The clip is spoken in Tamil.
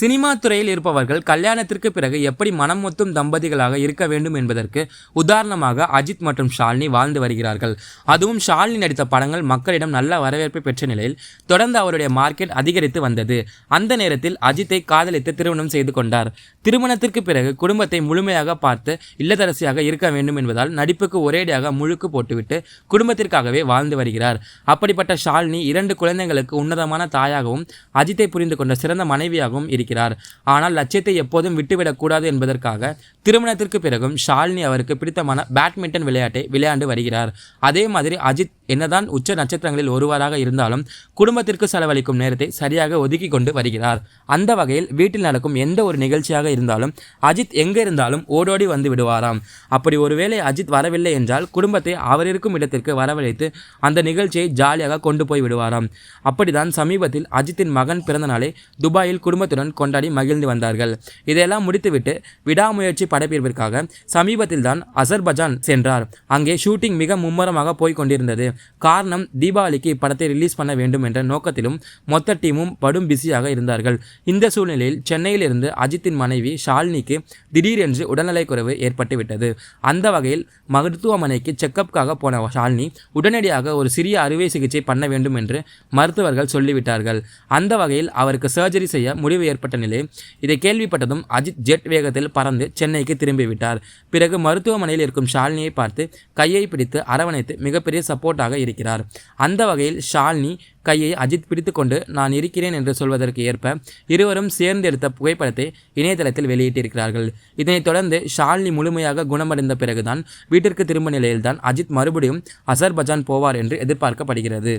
சினிமா துறையில் இருப்பவர்கள் கல்யாணத்திற்கு பிறகு எப்படி மனம் மொத்தும் தம்பதிகளாக இருக்க வேண்டும் என்பதற்கு உதாரணமாக அஜித் மற்றும் ஷாலினி வாழ்ந்து வருகிறார்கள். அதுவும் ஷாலினி நடித்த படங்கள் மக்களிடம் நல்ல வரவேற்பை பெற்ற நிலையில் தொடர்ந்து அவருடைய மார்க்கெட் அதிகரித்து வந்தது. அந்த நேரத்தில் அஜித்தை காதலித்து திருமணம் செய்து கொண்டார். திருமணத்திற்கு பிறகு குடும்பத்தை முழுமையாக பார்த்து இல்லத்தரசியாக இருக்க வேண்டும் என்பதால் நடிப்புக்கு ஒரேடியாக முழுக்கு போட்டுவிட்டு குடும்பத்திற்காகவே வாழ்ந்து வருகிறார். அப்படிப்பட்ட ஷாலினி இரண்டு குழந்தைகளுக்கு உன்னதமான தாயாகவும் அஜித்தை புரிந்து கொண்ட சிறந்த மனைவியாகவும் இருக்கிறார். ஆனால் லட்சியத்தை எப்போதும் விட்டுவிடக்கூடாது என்பதற்காக திருமணத்திற்கு பிறகும் ஷாலினி அவருக்கு பிடித்தமான பேட்மிண்டன் விளையாட்டை விளையாண்டு வருகிறார். அதே மாதிரி அஜித் என்னதான் உச்ச நட்சத்திரங்களில் ஒருவராக இருந்தாலும் குடும்பத்திற்கு செலவழிக்கும் நேரத்தை சரியாக ஒதுக்கி கொண்டு வருகிறார். அந்த வகையில் வீட்டில் நடக்கும் எந்த ஒரு நிகழ்ச்சியாக இருந்தாலும் அஜித் எங்கே இருந்தாலும் ஓடோடி வந்து விடுவாராம். அப்படி ஒருவேளை அஜித் வரவில்லை என்றால் குடும்பத்தை அவர் இருக்கும் இடத்திற்கு வரவழைத்து அந்த நிகழ்ச்சியை ஜாலியாக கொண்டு போய் விடுவாராம். அப்படிதான் சமீபத்தில் அஜித்தின் மகன் பிறந்த நாளை துபாயில் குடும்பத்துடன் கொண்டாடி மகிழ்ந்து வந்தார்கள். இதையெல்லாம் முடித்துவிட்டு விடாமுயற்சி படப்பிடிப்பிற்காக சமீபத்தில் தான் அசர்பஜான் சென்றார். அங்கே ஷூட்டிங் மிக மும்முரமாக போய் கொண்டிருந்தது. காரணம் தீபாவளிக்கு இப்படத்தை ரிலீஸ் பண்ண வேண்டும் என்ற நோக்கத்திலும் மொத்த டீமும் படும் பிஸியாக இருந்தார்கள். இந்த சூழ்நிலையில் சென்னையிலிருந்து அஜித்தின் மனைவி ஷாலினிக்கு திடீரென்று உடல்நலைக்குறைவு ஏற்பட்டுவிட்டது. அந்த வகையில் மருத்துவமனைக்கு செக்கப்புக்காக போன ஷாலினி உடனடியாக ஒரு சிறிய அறுவை சிகிச்சை பண்ண வேண்டும் என்று மருத்துவர்கள் சொல்லிவிட்டார்கள். அந்த வகையில் அவருக்கு சர்ஜரி செய்ய முடிவு ஏற்பட்ட நிலை இதை கேள்விப்பட்டதும் அஜித் ஜெட் வேகத்தில் பறந்து சென்னைக்கு திரும்பிவிட்டார். பிறகு மருத்துவமனையில் இருக்கும் ஷாலினியை பார்த்து கையை பிடித்து அரவணைத்து மிகப்பெரிய சப்போர்ட்டாக இருக்கிறார். அந்த வகையில் ஷாலினி கையை அஜித் பிடித்துக்கொண்டு நான் இருக்கிறேன் என்று சொல்வதற்கு ஏற்ப இருவரும் சேர்ந்து எடுத்த புகைப்படத்தை இணையதளத்தில் வெளியிட்டிருக்கிறார்கள். இதனைத் தொடர்ந்து ஷாலினி முழுமையாக குணமடைந்த பிறகுதான் வீட்டிற்கு திரும்ப நிலையில்தான் அஜித் மறுபடியும் அசர்பஜான் போவார் என்று எதிர்பார்க்கப்படுகிறது.